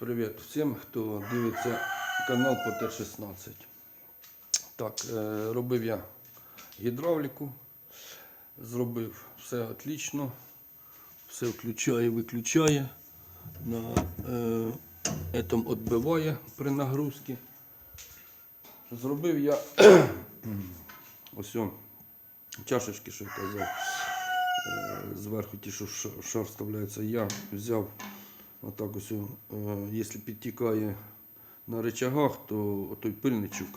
Привіт всім, хто дивиться канал по Т-16. Так, е, робив я гідравліку, зробив все отлично, все включає, виключає, на е, этом відбиває при нагрузці. Зробив я ось чашечки, що я казав, е, зверху ті, що в шар вставляється, я взяв Отак ось, е, якщо підтікає на речагах, то той пильничок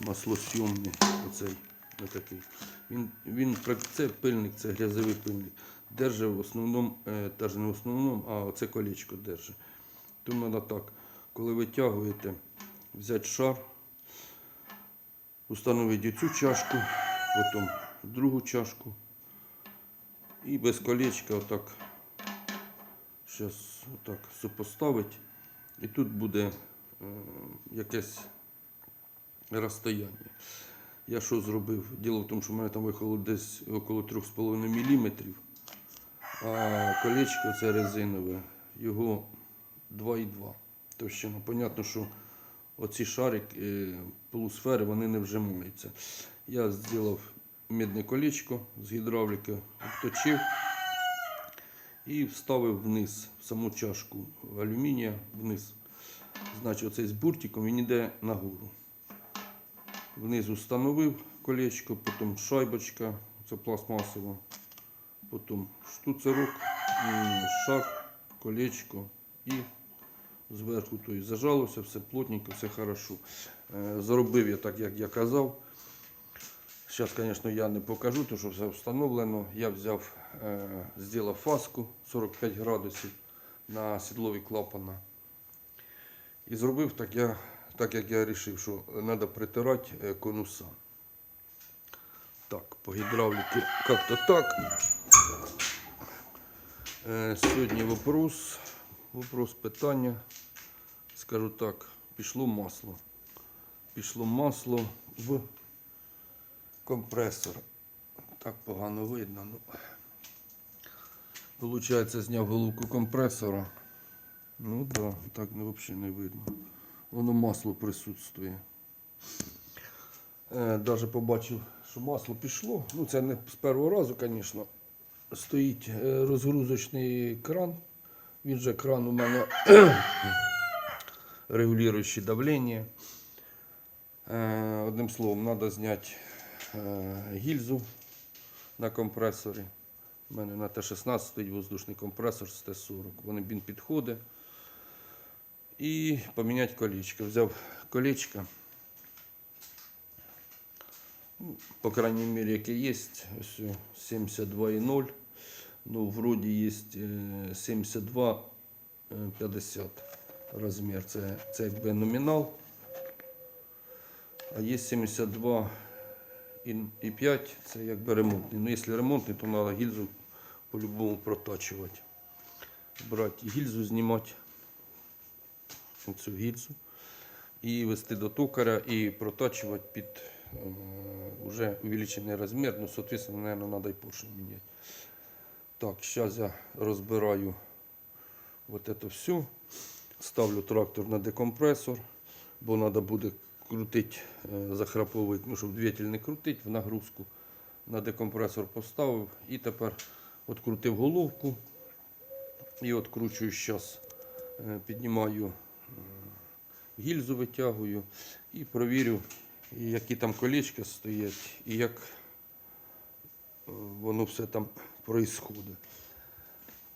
маслосйомний, оцей, отакий. Він, він, це пильник, це грязовий пильник. Держить в основному, е, теж не в основному, а оце колечко держить. Тому треба так, коли витягуєте, взяти шар, установити цю чашку, потім другу чашку і без колечка отак Зараз отак супоставить. І тут буде е, якесь розстояння. Я що зробив? Діло в тому, що в мене там виходило десь около 3,5 мм, а колечко це резинове, його 2,2 товщина. Понятно, що оці шарики, полусфери, вони не вжимаються. Я зробив медне колечко з гідравліки, обточив і вставив вниз в саму чашку алюмінія вниз. Значить, оцей з буртиком він йде нагору. Внизу встановив колечко, потім шайбочка, це пластмасова, потім штуцерок, шар, колечко і зверху той зажалося, все плотненько, все хорошо. Е, Зробив я так, як я казав. Зараз, звісно, я не покажу, тому що все встановлено. Я взяв, зробив фаску 45 градусів на сідлові клапана. І зробив так, я, так як я вирішив, що треба притирати е, конуса. Так, по гідравліки як-то так. Е, сьогодні вопрос, вопрос питання. Скажу так, пішло масло. Пішло масло в компресор. Так погано видно. Ну. Получається, зняв головку компресора. Ну да, так не, взагалі не видно. Воно масло присутствує. Е, побачив, що масло пішло. Ну, це не з першого разу, звісно. Стоїть е, розгрузочний кран. Він же кран у мене регулюючий давлення. Е, Одним словом, треба зняти гільзу на компресорі. У мене на Т-16 стоїть воздушний компресор з Т-40. Вони він підходить. І поміняти колечко. Взяв колечко. Ну, По крайней мере, яке є, ось 72,0. Ну, вроді є 72,50 розмір. Це, це якби номінал. А є 72 і, і 5, це якби ремонтний. Ну, якщо ремонтний, то треба гільзу по-любому протачувати. Брати гільзу, знімати цю гільзу і вести до токаря і протачувати під е, увеличений розмір. Ну, соответственно, наверное, треба і поршень міняти. Так, зараз я розбираю вот это все. Ставлю трактор на декомпресор, бо треба буде крутити, е, захраповувати, ну, щоб двигатель не крутити в нагрузку. На декомпресор поставив і тепер відкрутив головку і відкручую зараз. Піднімаю е, гільзу, витягую і провірю, які там колечка стоять і як е, воно все там происходить.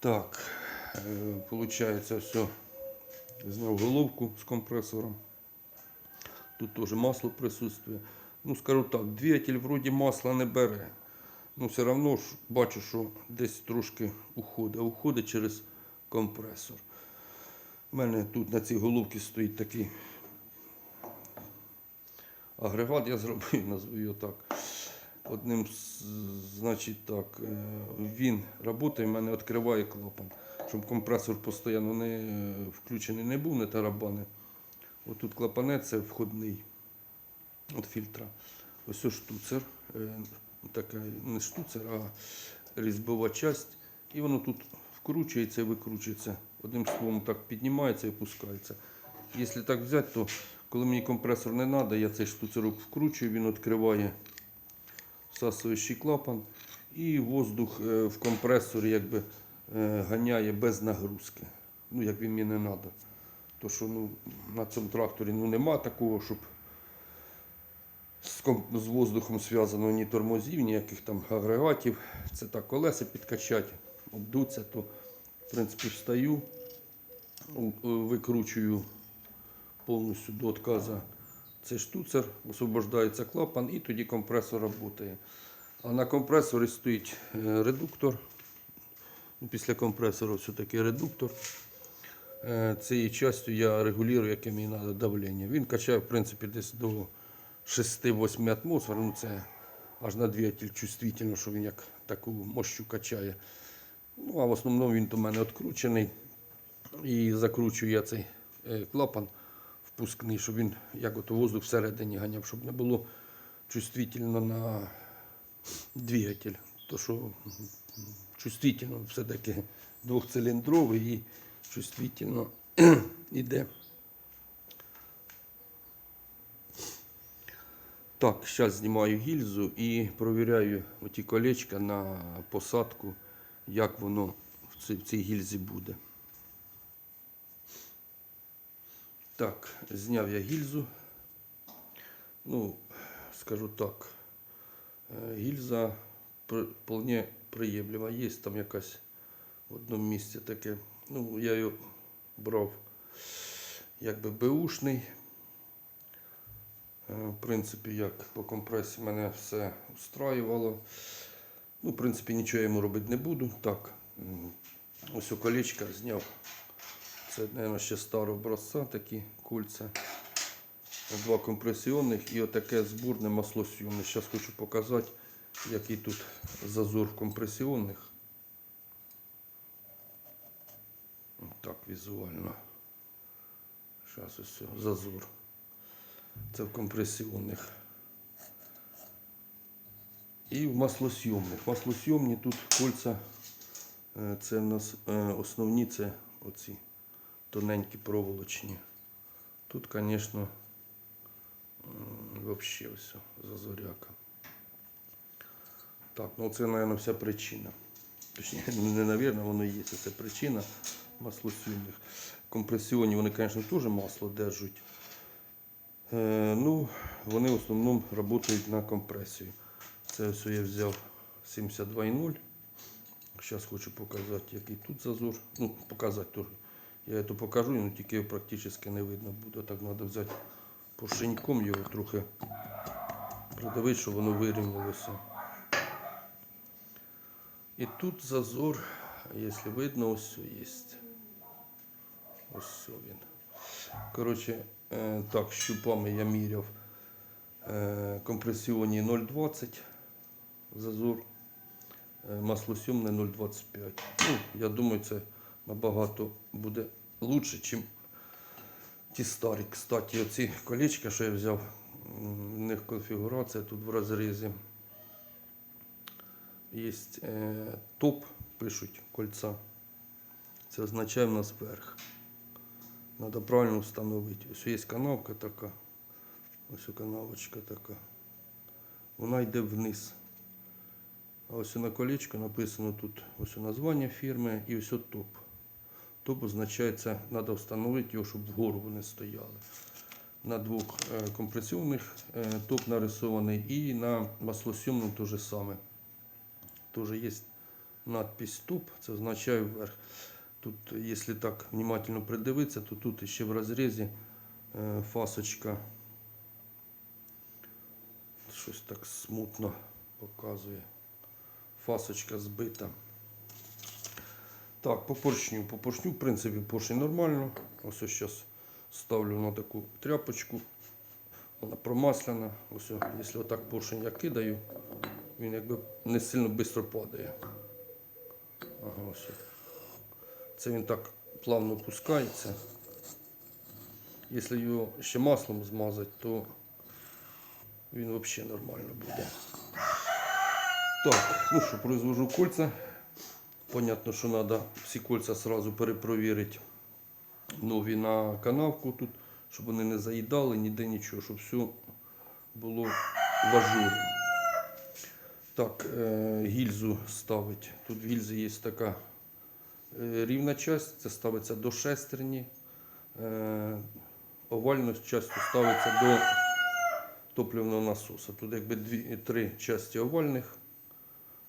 Так, виходить, все. Зняв головку з компресором. Тут теж масло присутствує. Ну, скажу так, двигатель вроді масла не бере. Ну, все одно ж бачу, що десь трошки уходить. Уходить через компресор. У мене тут на цій головці стоїть такий агрегат, я зробив, назву його так. Одним, значить так, е, він працює, в мене відкриває клапан, щоб компресор постійно не е, включений не був, не тарабани. Отут клапанець це входний від фільтра. Ось ось штуцер, е, така не штуцер, а різьбова часть. І воно тут вкручується і викручується одним словом так піднімається і опускається. Якщо так взяти, то коли мені компресор не треба, я цей штуцерок вкручую, він відкриває всасуючий клапан і воздух е, в компресорі якби е, ганяє без нагрузки. Ну, як він мені не треба. То що ну, на цьому тракторі ну, нема такого, щоб з, з воздухом зв'язано ні тормозів, ніяких там агрегатів. Це так, колеса підкачати, обдуться, то в принципі встаю, у- викручую повністю до отказа цей штуцер, освобождається клапан і тоді компресор працює. А на компресорі стоїть е, редуктор. Після компресора все-таки редуктор. Е, Цією частю я регулюю, яке мені треба давлення. Він качає, в принципі, десь до 6-8 атмосфер. Ну, це аж на двигатель чувствительно, що він як таку мощу качає. Ну, а в основному він до мене відкручений. І закручую я цей е, клапан впускний, щоб він як ото воздух всередині ганяв, щоб не було чувствительно на двигатель. То що чувствительно все-таки двохциліндровий і чувствительно іде. Так, зараз знімаю гільзу і провіряю оті колечка на посадку, як воно в цій, гільзі буде. Так, зняв я гільзу. Ну, скажу так, е, гільза вполне приємлива. Є там якась в одному місці таке. Ну, я її брав якби беушний. Е, В принципі, як по компресії мене все устраювало. Ну, в принципі, нічого я йому робити не буду. Так, ось у колечка зняв. Це, мабуть, ще старого образця такі кульця. Два компресіонних і отаке зборне маслосйомне. Зараз хочу показати, який тут зазор в компресіонних. Так, візуально. Зараз ось зазор. Це в компресіонних. І в маслосйомних. Маслосйомні тут кольця. е, Це в нас е, основні це оці тоненькі проволочні. Тут, звісно, взагалі все зазоряка. Так, ну це, мабуть, вся причина. Точніше, не навірно, воно є. Це причина маслосйомних. Компресіонні вони, звісно, теж масло держать. Е, ну, вони в основному працюють на компресію. Це ось я взяв 72,0. Зараз хочу показати, який тут зазор. Ну, показати теж. Я це покажу, але тільки його практично не видно буде. Так треба взяти поршеньком його трохи придавити, щоб воно вирівнялося. І тут зазор, якщо видно, ось є. Ось він. Коротше, е, так, щупами я міряв е, компресіоні 0,20 зазор, е, маслосйомне 0,25. Ну, я думаю, це набагато буде краще, ніж ті старі. Кстати, оці колечка, що я взяв, в них конфігурація тут в розрізі. Є е, топ, пишуть кольця. Це означає в нас верх. Надо правильно встановити. Ось є канавка така. Ось канавочка така. Вона йде вниз. А ось на колечко написано тут ось названня фірми і ось топ. Топ означає, це треба встановити його, щоб вгору вони стояли. На двох е, компресіонних е, топ нарисований і на маслосйомному те же саме. Тоже є надпись топ, це означає вверх. Тут, якщо так внимательно придивитися, то тут ще в розрізі е, фасочка. Щось так смутно показує. Фасочка збита. Так, по поршню. По поршню, в принципі, поршень нормально. Ось ось зараз ставлю на таку тряпочку. Вона промасляна. Ось, якщо отак поршень я кидаю, він якби не сильно швидко падає. Ага, ось. Це він так плавно опускається. Якщо його ще маслом змазати, то він взагалі нормально буде. Так, ну що, произвожу кольця. Понятно, що треба всі кольця одразу перепровірити. Нові на канавку тут, щоб вони не заїдали ніде нічого, щоб все було в ажурі. Так, е, гільзу ставить. Тут в гільзі є така рівна часть, це ставиться до шестерні. Е, овальна часть ставиться до топливного насоса. Тут якби дві, три частини овальних.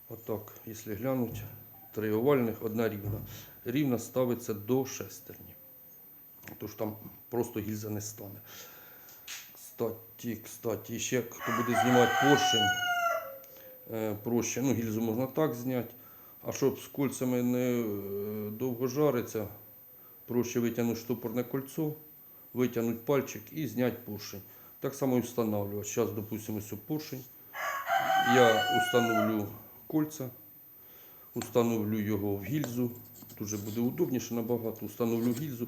Отак, якщо глянуть, три овальних, одна рівна. Рівна ставиться до шестерні. Тож там просто гільза не стане. Кстати, кстати, ще хто буде знімати поршень, е, проще. Ну, гільзу можна так зняти. А щоб з кольцями не е, довго жариться, проще витягнути штопорне кольцо, витягнути пальчик і зняти поршень. Так само і встановлювати. Зараз, допустимо, ось поршень. Я установлю кольця, установлю його в гільзу. Тут вже буде удобніше набагато. Установлю гільзу.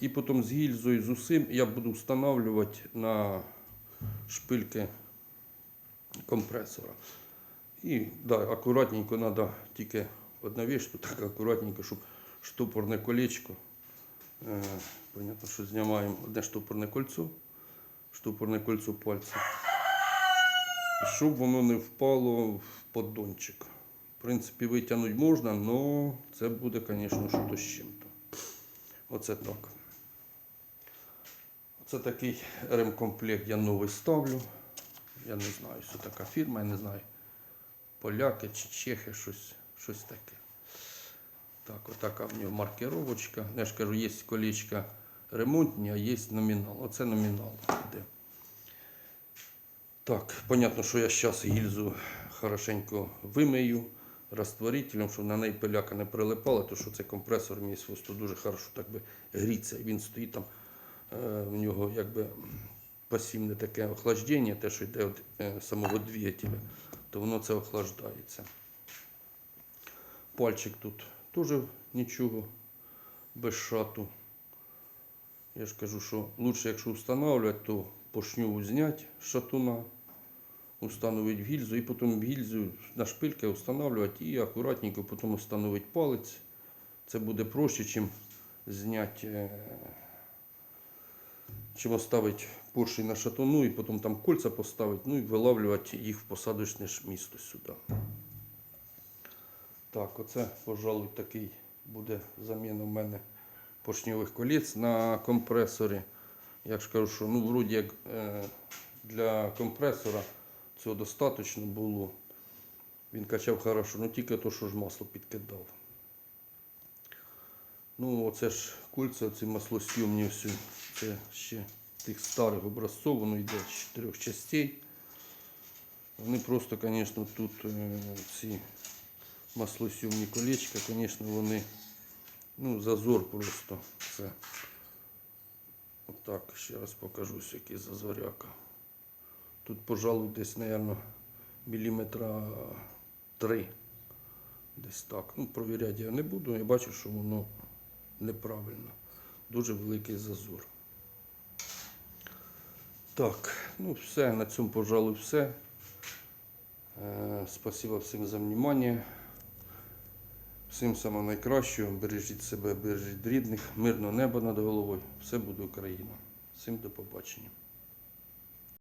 І потім з гільзою, з усім я буду встановлювати на шпильки компресора. І да, акуратненько треба тільки одна віч, тут так акуратненько, щоб штопорне колечко. Е, понятно, що знімаємо одне штопорне кольцо, штопорне кольцо пальця. Щоб воно не впало в поддончик. В принципі, витягнути можна, але це буде, звісно, щось з чим-то. Оце так. Оце такий ремкомплект я новий ставлю. Я не знаю, що така фірма, я не знаю. Поляки чи чехи, щось, щось таке. Так, отака в нього маркировочка. Я ж кажу, є колечка ремонтні, а є номінал. Оце номінал іде. Так, понятно, що я зараз гільзу хорошенько вимию розтворителем, щоб на неї пиляка не прилипала, тому що цей компресор мій свисту дуже хорошо так би гріться. Він стоїть там, е, в нього якби пасивне таке охлаждення, те, що йде від е, самого двигателя, то воно це охлаждається. Пальчик тут теж нічого, без шату. Я ж кажу, що лучше, якщо встановлювати, то поршню зняти з шатуна, установити в гільзу і потім в гільзу на шпильки встановлювати і акуратненько потім встановити палець. Це буде проще, чим зняти, е, чим поршень на шатуну і потім там кольця поставити, ну і вилавлювати їх в посадочне місто сюди. Так, оце, пожалуй, такий буде заміна в мене поршньових колець на компресорі. Я ж кажу, що ну, вроді як е, для компресора цього достатньо було. Він качав хорошо, ну тільки то, що ж масло підкидав. Ну, оце ж кольця, ці маслосйомні всі, це ще тих старих образців, воно йде з чотирьох частей. Вони просто, звісно, тут е, ці маслосйомні колечка, звісно, вони ну, зазор просто. Це. Отак, ще раз покажу, який зазоряка. Тут, пожалуй, десь, мабуть, міліметра три. Десь так. Ну, провіряти я не буду, я бачу, що воно неправильно. Дуже великий зазор. Так, ну все, на цьому, пожалуй, все. Е, Спасибо всім за внимание. Всім самого найкращого. Бережіть себе, бережіть рідних, мирного неба над головою. Все буде Україна. Всім до побачення.